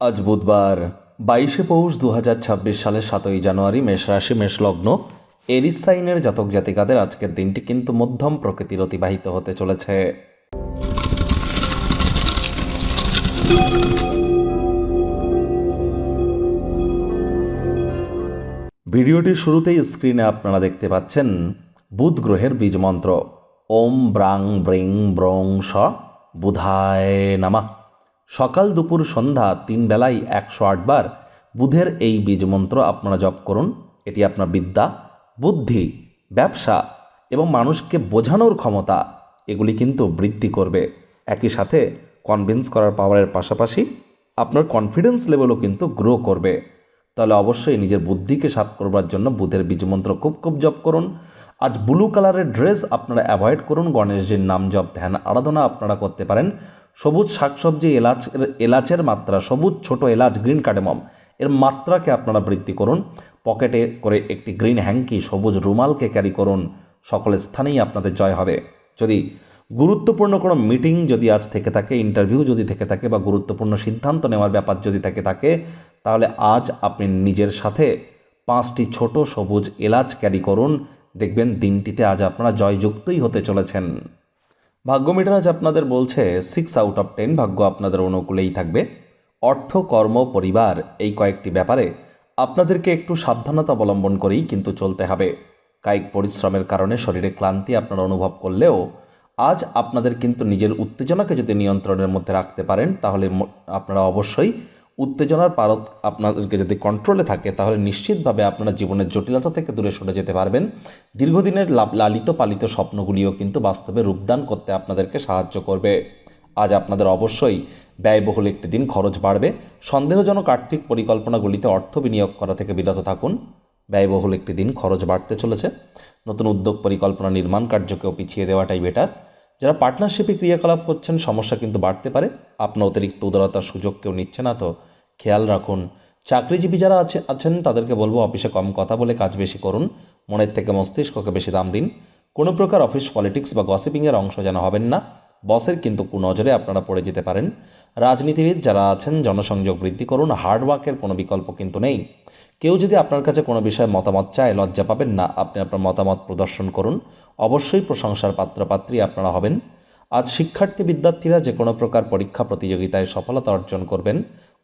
আজ বুধবার, বাইশে পৌষ দু হাজার ছাব্বিশ সালের সাতই জানুয়ারি মেষ রাশি, মেষ লগ্ন। এরিস সাইনের জাতক জাতিকাদের আজকের দিনটি কিন্তু মধ্যম প্রকৃতির অতিবাহিত হতে চলেছে। ভিডিওটির শুরুতেই স্ক্রিনে আপনারা দেখতে পাচ্ছেন বুধ গ্রহের বীজ মন্ত্র। ওম ব্রাং ব্রিং ব্রং স বুধায় নামা। সকাল দুপুর সন্ধ্যা তিন বেলায় একশো আটবার বুধের এই বীজ মন্ত্র আপনারা জপ করুন। এটি আপনার বিদ্যা, বুদ্ধি, ব্যবসা এবং মানুষকে বোঝানোর ক্ষমতা, এগুলি কিন্তু বৃদ্ধি করবে। একই সাথে কনভিন্স করার পাওয়ারের পাশাপাশি আপনার কনফিডেন্স লেভেলও কিন্তু গ্রো করবে। তাহলে অবশ্যই নিজের বুদ্ধিকে সাপ করবার জন্য বুধের বীজমন্ত্র খুব খুব জপ করুন। আজ ব্লু কালারের ড্রেস আপনারা অ্যাভয়েড করুন। গণেশজির নাম জপ, ধ্যান, আরাধনা আপনারা করতে পারেন। সবুজ শাকসবজি, এলাচ, এলাচের মাত্রা, সবুজ ছোট এলাচ গ্রিন কার্ডেমম এর মাত্রাকে আপনারা বৃদ্ধি করুন। পকেটে করে একটি গ্রিন হ্যাঙ্কি সবুজ রুমালকে ক্যারি করুন। সকল স্থানেই আপনাদের জয় হবে। যদি গুরুত্বপূর্ণ কোনো মিটিং যদি আজ থেকে থাকে ইন্টারভিউ যদি থেকে থাকে বা গুরুত্বপূর্ণ সিদ্ধান্ত নেওয়ার ব্যাপার যদি থেকে থাকে, তাহলে আজ আপনি নিজের সাথে পাঁচটি ছোট সবুজ এলাচ ক্যারি করুন। দেখবেন দিনটিতে আজ আপনারা জয়যুক্তই হতে চলেছেন। ভাগ্য আজ আপনাদের বলছে সিক্স আউট অফ টেন ভাগ্য আপনাদের অনুকূলেই থাকবে। অর্থ, কর্ম, পরিবার এই কয়েকটি ব্যাপারে আপনাদেরকে একটু সাবধানতা অবলম্বন করেই কিন্তু চলতে হবে। কায়িক পরিশ্রমের কারণে শরীরে ক্লান্তি আপনারা অনুভব করলেও আজ আপনাদের কিন্তু নিজের উত্তেজনাকে যদি নিয়ন্ত্রণের মধ্যে রাখতে পারেন, তাহলে আপনারা অবশ্যই উত্তেজনার পারত আপনাদেরকে যদি কন্ট্রোলে থাকে, তাহলে নিশ্চিতভাবে আপনারা জীবনের জটিলতা থেকে দূরে সরে যেতে পারবেন। দীর্ঘদিনের লালিত পালিত স্বপ্নগুলিও কিন্তু বাস্তবে রূপদান করতে আপনাদেরকে সাহায্য করবে। আজ আপনাদের অবশ্যই ব্যয়বহুল একটি দিন খরচ বাড়বে। সন্দেহজনক আর্থিক পরিকল্পনাগুলিতে অর্থ বিনিয়োগ করা থেকে বিরত থাকুন। ব্যয়বহুল একটি দিন খরচ বাড়তে চলেছে। নতুন উদ্যোগ পরিকল্পনা নির্মাণ কার্যকেও পিছিয়ে দেওয়াটাই বেটার যারা পার্টনারশিপে ক্রিয়াকলাপ করছেন, সমস্যা কিন্তু বাড়তে পারে। আপনার অতিরিক্ত উদারতার সুযোগ কেউ নিচ্ছে না তো। খেয়াল রাখুন। চাকরিজীবী যারা আছে, আছেন, তাদেরকে বলব অফিসে কম কথা বলে কাজ বেশি করুন। মনের থেকে মস্তিষ্ককে বেশি দাম দিন। কোনো প্রকার অফিস পলিটিক্স বা গসিপিংয়ের অংশ যেন হবেন না। বসের কিন্তু কুনজরে আপনারা পড়ে যেতে পারেন। রাজনীতিবিদ যারা আছেন, জনসংযোগ বৃদ্ধি করুন। হার্ডওয়ার্কের কোনো বিকল্প কিন্তু নেই। কেউ যদি আপনার কাছে কোনো বিষয়ে মতামত চায়, লজ্জা পাবেন না। আপনি আপনার মতামত প্রদর্শন করুন। অবশ্যই প্রশংসার পাত্রপাত্রী আপনারা হবেন। আজ শিক্ষার্থী বিদ্যার্থীরা যে কোনো প্রকার পরীক্ষা প্রতিযোগিতায় সফলতা অর্জন করবেন।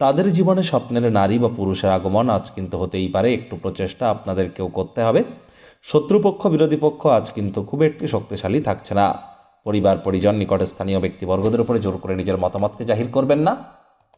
তাদের জীবনে স্বপ্নের নারী বা পুরুষের আগমন আজ কিন্তু হতেই পারে, একটু প্রচেষ্টা আপনাদেরকেও করতে হবে। শত্রুপক্ষ, বিরোধী পক্ষ আজ কিন্তু খুব একটি শক্তিশালী থাকছে না। পরিবার পরিজন নিকটস্থানীয় ব্যক্তিবর্গদের উপরে জোর করে নিজের মতামতকে জাহির করবেন না।